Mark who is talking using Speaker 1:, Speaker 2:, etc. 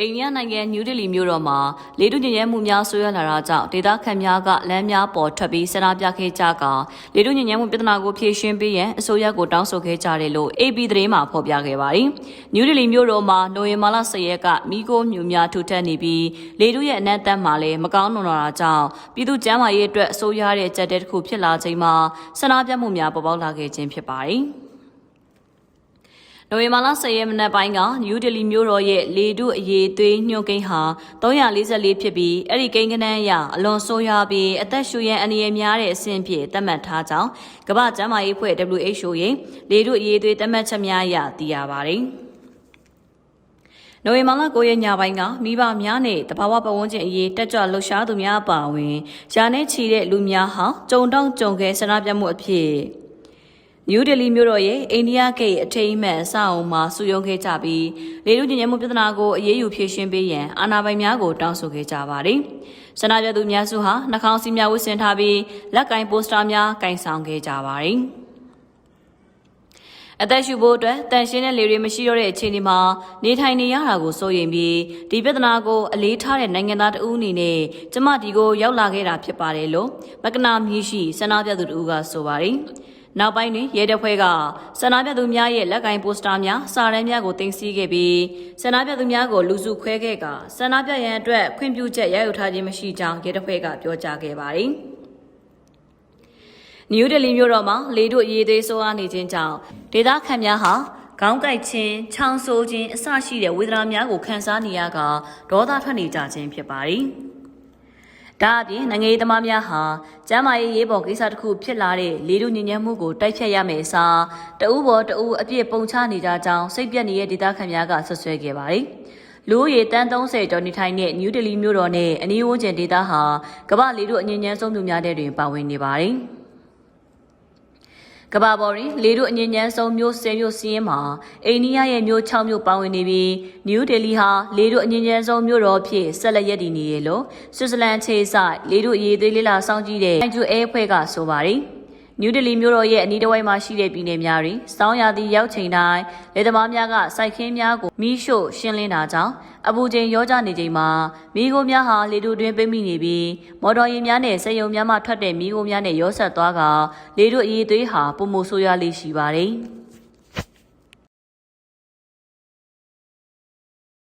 Speaker 1: အိန္ဒိယနိုင်ငံနယူးဒေလီမြို့တော်မှာလေတုညဉ့်ရဲမှုများဆွေးရလာတာကြောင့်ဒေသခံများကလမ်းများပေါ်ထွက်ပြီးဆန္ဒပြခဲ့ကြကလေတုညဉ့်ရဲမှုပြဿနာကိုဖြေရှင်းပေးရန်အစိုးရကိုတောင်းဆိုခဲ့ကြတယ်လို့ AP သတင်းမှာဖော်ပြခဲ့ပါတယ်။နယူးဒေလီမြို့တော်မှာနိုဝင်ဘာလ10ရက်ကမိโก้မြူများထူထပ်နေပြီးလေတုရဲ့အနက်တက်မှာလည်းမကောင်းနွန်လာတာကြောင့်ပြည်သူ့ကျန်းမာရေးအတွက်အစိုးရရဲ့ကြက်တဲတစ်ခုဖြစ်လာချိန်မှာဆန္ဒပြမှုများပေါ်ပေါက်လာခဲ့ခြင်းဖြစ်ပါတယ်။ နိုဝင်ဘာလ10ရက်မနက်ပိုင်းကနယူးဒေလီမြို့တော်ရဲ့လေတုအရေးသွေးညှို့ကိန်းဟာ344ဖြစ်ပြီးအဲ့ဒီကိန်းကနန်းအရအလွန်ဆိုးရွားပြီးအသက်ရှူရန်အနေရများတဲ့အဆင့်ဖြင့်သတ်မှတ်ထားကြောင်းကမ္ဘာ့ကျန်းမာရေးအဖွဲ့ WHO ရဲ့လေတုအရေးသွေးသတ်မှတ်ချက်များအရသိရပါတယ်။နိုဝင်ဘာလ9ရက်ညပိုင်းကမိဘများနဲ့တဘာဝပတ်ဝန်းကျင်အရေးတက်ကြွလှုပ်ရှားသူများအပါအဝင်ယာနဲ့ချီတဲ့လူများဟာကြုံတောင့်ကြုံခဲဆန္ဒပြမှုအဖြစ် နယူးဒေလီမြို့တော်ရဲ့အိန္ဒိယဂိတ်အထိမ်းအမှတ်အဆောက်အအုံမှာစုရုံးခဲ့ကြပြီးလေလူညဉ့်ညံမှုပြဿနာကိုအရေးယူဖြေရှင်းပေးရန်အာဏာပိုင်များကိုတောင်းဆိုခဲ့ကြပါတယ်။ဆန္ဒပြသူများစုဟာနှာခေါင်းစည်းများဝတ်ဆင်ထားပြီးလက်ကင်ပိုစတာများကင်ဆောင်ခဲ့ကြပါတယ်။အသက်ရှူဖို့အတွက်တန်ရှင်းတဲ့လေတွေမရှိတော့တဲ့အခြေအနေမှာနေထိုင်နေရတာကိုစိုးရိမ်ပြီးဒီပြဿနာကိုအလေးထားတဲ့နိုင်ငံသားတဦးအနေနဲ့ကျမဒီကိုရောက်လာခဲ့တာဖြစ်ပါတယ်လို့မကနာမြရှိဆန္ဒပြသူတဦးကဆိုပါတယ်။ နောက်ပိုင်းတွင်ရဲတပ်ဖွဲ့ကဆန္ဒပြသူများရဲ့လက်ကင်ပိုစတာများစာတမ်းများကိုတင်စီခဲ့ပြီးဆန္ဒပြသူများကိုလူစုခွဲခဲ့ကဆန္ဒပြရန်အတွက်ခွင့်ပြုချက်ရယူထားခြင်းမရှိကြောင်းရဲတပ်ဖွဲ့ကပြောကြားခဲ့ပါတယ်။နယူးဒေလီမြို့တော်မှာလေတို့ရေးသေးဆိုးအားနေခြင်းကြောင့်ဒေသခံများဟာခေါင်းကိုက်ခြင်း၊ချောင်းဆိုးခြင်းအစရှိတဲ့ဝေဒနာများကိုခံစားနေရကဒေါသထွက်နေကြခြင်းဖြစ်ပါတယ်။ ဒါအပြင်နိုင်ငံရေးသမားများဟာကျမ်းမာရေးရေးပေါ်ကိစ္စတစ်ခုဖြစ်လာတဲ့လေလူညဉ့်ညံ့မှုကိုတိုက်ဖြတ်ရမယ်အစားတအူးပေါ်တအူးအပြစ်ပုံချနေကြကြောင်းစိတ်ပြက်နေတဲ့ဒေသခံများကဆွဆွဲခဲ့ပါတယ်။လူဦးရေတန်း30ကျော်နေထိုင်တဲ့နယူးဒေလီမြို့တော်နဲ့အနီးဝန်းကျင်ဒေသဟာကမ္ဘာလေလူအငြင်းညမ်းဆုံးသူများတဲ့တွင်ပါဝင်နေပါတယ်။ ကဘာပေါ်ရီလေတို့အငြင်းညမ်းဆုံးမျိုး10မျိုးစီးရင်မှာအိန္ဒိယရဲ့မျိုး6မျိုးပါဝင်နေပြီးနယူးဒေလီဟာလေတို့အငြင်းညမ်းဆုံးမျိုးတော်ဖြစ်ဆက်လက်ရည်တည်နေရလို့ဆွစ်ဇာလန်ခြေဆိုင်လေတို့အရေးသေးလေးလာစောင့်ကြည့်တဲ့အန်ဂျူအဲဖွဲ့ကဆိုပါတယ် နယူးဒေလီမြို့တော်ရဲ့အနီးတစ်ဝိုက်မှာရှိတဲ့ပြည်နယ်များတွင်စောင်းရာသီရောက်ချိန်တိုင်းလေသမားများကစိုက်ခင်းများကိုမီးရှို့ရှင်းလင်းတာကြောင့်အပူချိန်ရောကြနေချိန်မှာမီးခိုးများဟာလေတို့တွင်ပိတ်မိနေပြီးမော်တော်ယာဉ်များနဲ့စက်ရုံများမှထွက်တဲ့မီးခိုးများနဲ့ရောဆက်သွားကလေတို့အရေးသွေးဟာပုံမဆိုးရလေးရှိပါတယ်။